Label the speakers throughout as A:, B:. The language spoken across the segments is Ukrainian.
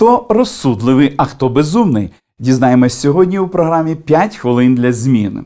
A: Хто розсудливий, а хто безумний? Дізнаємось сьогодні у програмі «5 хвилин для змін.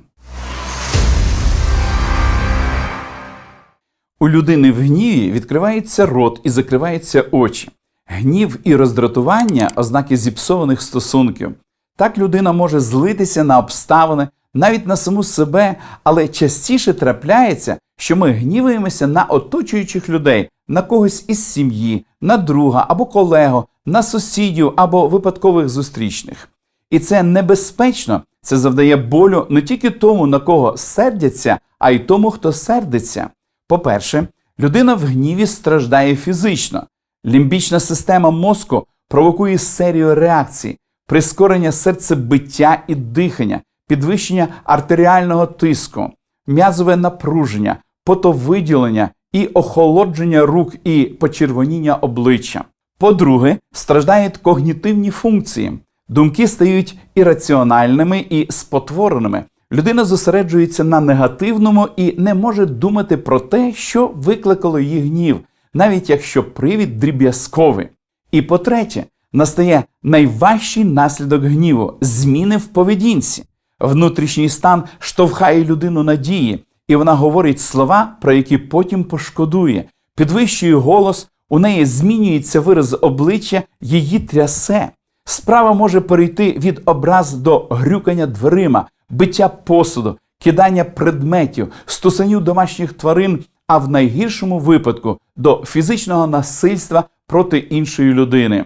A: У людини в гніві відкривається рот і закриваються очі. Гнів і роздратування ознаки зіпсованих стосунків. Так людина може злитися на обставини, навіть на саму себе, але частіше трапляється, що ми гніваємося на оточуючих людей, на когось із сім'ї, на друга або колегу, на сусідів або випадкових зустрічних. І це небезпечно, це завдає болю не тільки тому, на кого сердяться, а й тому, хто сердиться. По-перше, людина в гніві страждає фізично. Лімбічна система мозку провокує серію реакцій, прискорення серцебиття і дихання, підвищення артеріального тиску, м'язове напруження, потовиділення і охолодження рук і почервоніння обличчя. По-друге, страждають когнітивні функції. Думки стають ірраціональними і спотвореними. Людина зосереджується на негативному і не може думати про те, що викликало її гнів, навіть якщо привід дріб'язковий. І по-третє, настає найважчий наслідок гніву зміни в поведінці. Внутрішній стан штовхає людину надії, і вона говорить слова, про які потім пошкодує, підвищує голос, у неї змінюється вираз обличчя, її трясе. Справа може перейти від образ до грюкання дверима, биття посуду, кидання предметів, стусанів домашніх тварин, а в найгіршому випадку до фізичного насильства проти іншої людини.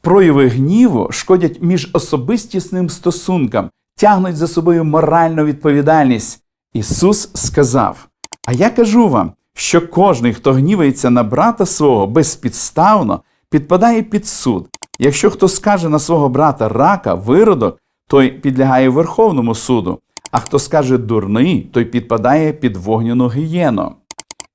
A: Прояви гніву шкодять міжособистісним стосункам, тягнуть за собою моральну відповідальність. Ісус сказав: А я кажу вам, що кожний, хто гнівається на брата свого безпідставно, підпадає під суд. Якщо хто скаже на свого брата рака, виродок, той підлягає Верховному суду, а хто скаже дурний, той підпадає під вогняну гієну.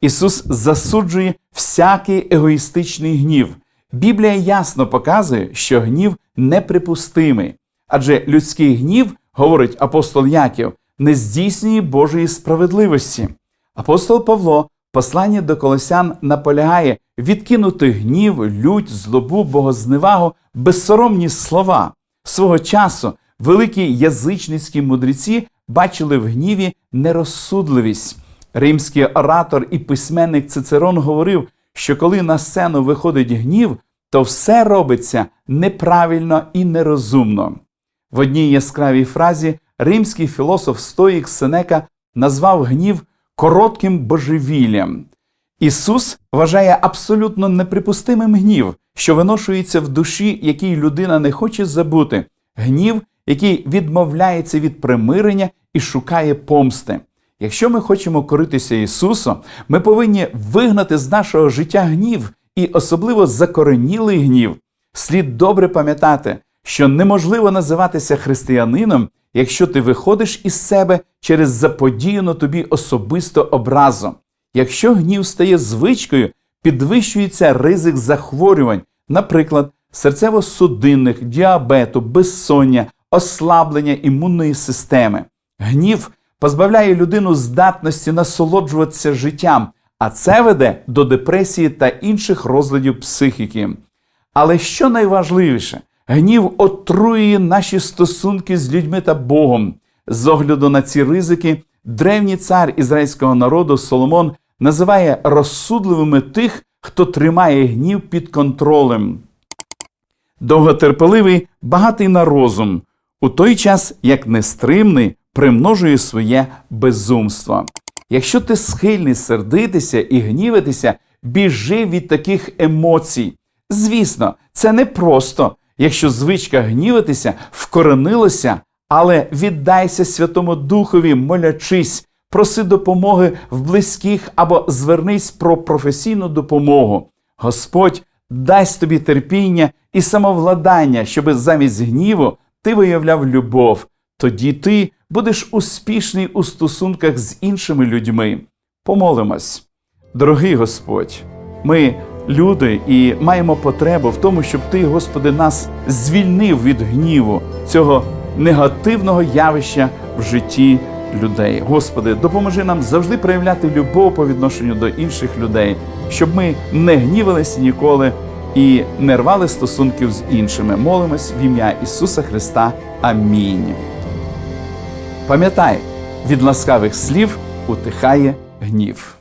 A: Ісус засуджує всякий егоїстичний гнів. Біблія ясно показує, що гнів неприпустимий, адже людський гнів, говорить апостол Яків, не здійснює Божої справедливості. Апостол Павло, послання до колосян, наполягає відкинути гнів, лють, злобу, богозневагу, безсоромні слова. Свого часу великі язичницькі мудреці бачили в гніві нерозсудливість. Римський оратор і письменник Цицерон говорив, що коли на сцену виходить гнів, то все робиться неправильно і нерозумно. В одній яскравій фразі римський філософ Стоїк Сенека назвав гнів коротким божевіллям. Ісус вважає абсолютно неприпустимим гнів, що виношується в душі, який людина не хоче забути, гнів, який відмовляється від примирення і шукає помсти. Якщо ми хочемо коритися Ісусу, ми повинні вигнати з нашого життя гнів і особливо закоренілий гнів. Слід добре пам'ятати, що неможливо називатися християнином, якщо ти виходиш із себе через заподіяну тобі особисто образу. Якщо гнів стає звичкою, підвищується ризик захворювань, наприклад, серцево-судинних, діабету, безсоння, ослаблення імунної системи. Гнів позбавляє людину здатності насолоджуватися життям, а це веде до депресії та інших розладів психіки. Але що найважливіше, гнів отруює наші стосунки з людьми та Богом. З огляду на ці ризики, древній цар ізраїльського народу Соломон називає розсудливими тих, хто тримає гнів під контролем. Довготерпеливий, багатий на розум, у той час як нестримний примножує своє безумство. Якщо ти схильний сердитися і гнівитися, біжи від таких емоцій. Звісно, це не просто, якщо звичка гнівитися вкоренилася, але віддайся Святому Духові, молячись, проси допомоги в близьких або звернись про професійну допомогу. Господь дасть тобі терпіння і самовладання, щоби замість гніву ти виявляв любов. Тоді ти будеш успішний у стосунках з іншими людьми. Помолимось. Дорогий Господь, ми люди і маємо потребу в тому, щоб Ти, Господи, нас звільнив від гніву, цього негативного явища в житті людей. Господи, допоможи нам завжди проявляти любов по відношенню до інших людей, щоб ми не гнівалися ніколи, і не рвали стосунків з іншими. Молимось в ім'я Ісуса Христа. Амінь. Пам'ятай, від ласкавих слів утихає гнів.